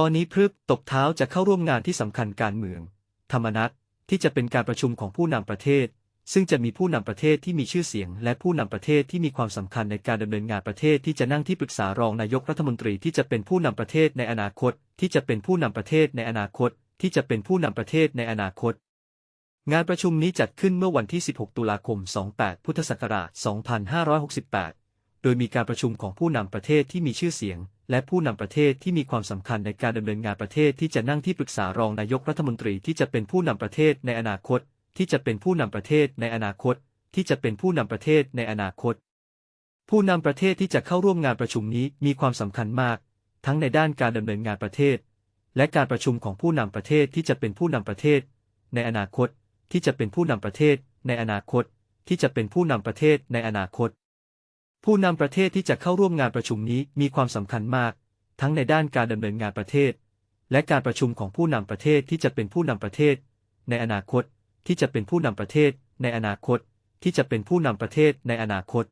ตอนนี้พรึบตบเท้าจะเข้าร่วมงานที่สำคัญการเมือง ธรรมนัตที่จะเป็นการประชุมของผู้นำประเทศ ซึ่งจะมีผู้นำประเทศที่มีชื่อเสียง และผู้นำประเทศที่มีความสำคัญในการดำเนินงานประเทศที่จะนั่งที่ปรึกษารองนายกรัฐมนตรีที่จะเป็นผู้นำประเทศในอนาคต ที่จะเป็นผู้นำประเทศในอนาคต ที่จะเป็นผู้นำประเทศในอนาคต งานประชุมนี้จัดขึ้นเมื่อวันที่ 16 ตุลาคม 28 พุทธศักราช 2568 โดยมีการประชุมของผู้นำประเทศที่มีชื่อเสียง และผู้นำประเทศที่มีความสำคัญในการดำเนินงานประเทศที่จะนั่งที่ปรึกษารองนายกรัฐมนตรีที่จะเป็นผู้นำประเทศในอนาคต ที่จะเป็นผู้นำประเทศในอนาคต ที่จะเป็นผู้นำประเทศในอนาคต ผู้นำประเทศที่จะเข้าร่วมงานประชุมนี้มีความสำคัญมาก ทั้งในด้านการดำเนินงานประเทศ และการประชุมของผู้นำประเทศที่จะเป็นผู้นำประเทศ ในอนาคต ที่จะเป็นผู้นำประเทศ ในอนาคต ที่จะเป็นผู้นำประเทศในอนาคต ผู้นำประเทศที่จะเข้าร่วมงานประชุมนี้มีความสำคัญมาก ทั้งในด้านการดำเนินงานประเทศ และการประชุมของผู้นำประเทศที่จะเป็นผู้นำประเทศ ในอนาคตที่จะเป็นผู้นำประเทศ ในอนาคต ที่จะเป็นผู้นำประเทศในอนาคต